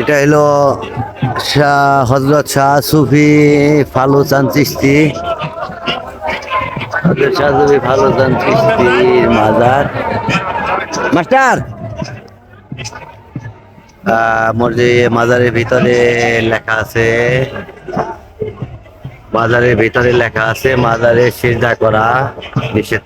এটা হলো শাহ হজরত শাহ সুফি ফালুচান চিস্তি হজরত শাহ সুফি ফালুচান চিস্তির মাজার। মাস্টার! মসজিদ, মাজারের ভিতরে লেখা আছে। মাজারের ভিতরে লেখা আছে, মাজারে সিজদা করা নিষেধ।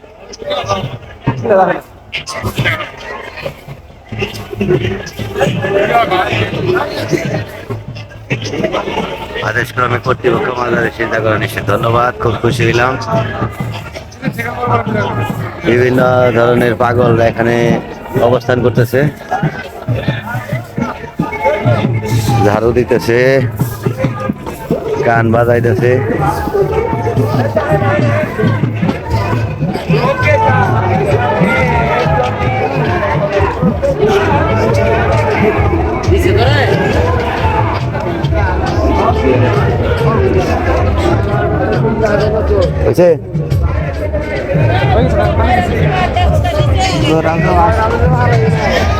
আদেশ ক্রমে কর্তৃপক্ষ মাজারে চিন্তা করা নিশ্চিত ধন্যবাদ, খুব খুশি হইলাম। বিভিন্ন ধরনের পাগল এখানে অবস্থান করতেছে। ঝাড়ু দিতেছে, গান বাজাইতেছে। হয়েছে। ভালোবেসে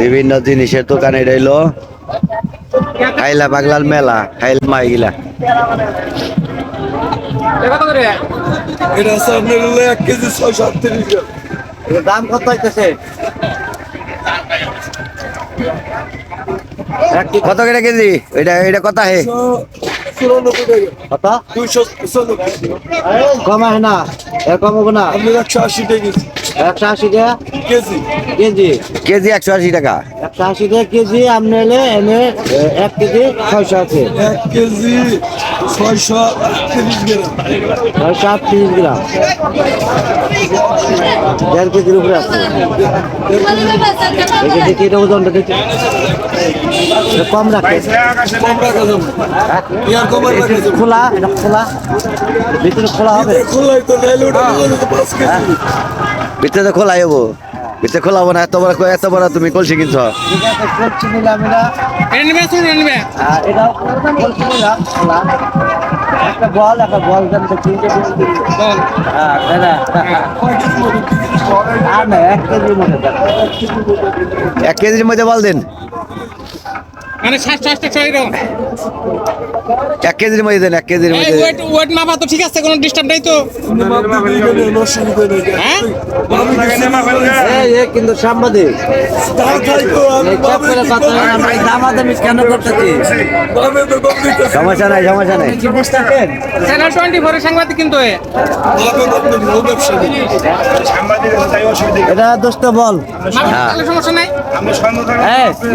বিভিন্ন জিনিসের দোকান এটা এলো খাইলা পাগলার মেলা খাইলা মাইগিলা। এটা আছে হলো এক কেজি দাম কত হইতেছে? কত করে কেজি? এটা এটা কত হে? কত? দুইশো কম না এর কম হব না একশো আশি টাকা একশো আশি টাকা? কেজি। কেজি? কেজি একশো আশি টাকা। একশো আশি টাকা কেজি আপনি এলে এনে এক কেজি ছয়শো আছে। এক কেজি ছয়শো তিরিশ গ্রাম। ছয়শো আটত্রিশ গ্রাম। দেড় কেজির উপরে আছে। দেখি দেখি এটা ওজনটা দেখি। কম রাখে। কম রাখা যাবে খোলা এটা খোলা। ভিতরে খোলা হবে? খোলাই তো নাইলে ওটা পাঁচ কেজি। ভিতরে তো খোলাই হব। ভিতরে খোলা হব না এত বড় এত বড় তুমি কলসি কিনছ? ঠিক আছে করছি নিলাম এটা আর এটাও কলসি নিলাম একটা বল একটা বল দেন তো তিনটে বল হ্যাঁ দাদা আর না এক কেজির মতো এক কেজির মধ্যে বল দিন। মানে ষাট ষাট টাকা এরকম এক কেজির মধ্যে দেন এক কেজির মধ্যে ওয়েট ওয়েট মাপা তো ঠিক আছে কোনো ডিস্টার্ব নাই তো। হ্যাঁ কিন্তু সাংবাদিক। সমস্যা নাই সমস্যা নাই। চ্যানেল টোয়েন্টি ফোরের সাংবাদিক কিন্তু এটা দোস্ত বল। হ্যাঁ। সমস্যা নাই?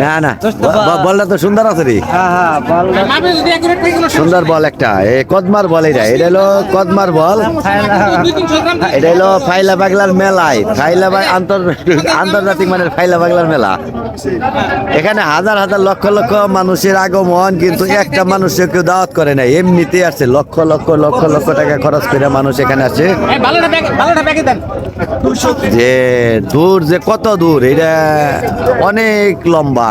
না না। বলটা তো সুন্দর আছে রে। হ্যাঁ হ্যাঁ যদি সুন্দর বল একটা। এ কদমার বল এটা। এটা হলো কদমার বল। এটা হলো ফাইলা পাগলার মেলায় ফাইলা আন্তর্জাতিক মানের ফাইলা পাগলার মেলা। এখানে হাজার হাজার লক্ষ লক্ষ মানুষের আগমন কিন্তু একটা মানুষকে কেউ দাওয়াত করে না এমনিতে আসছে লক্ষ লক্ষ লক্ষ লক্ষ টাকা খরচ করে মানুষ এখানে আসে দেন। যে দূর যে কত দূর এটা অনেক লম্বা।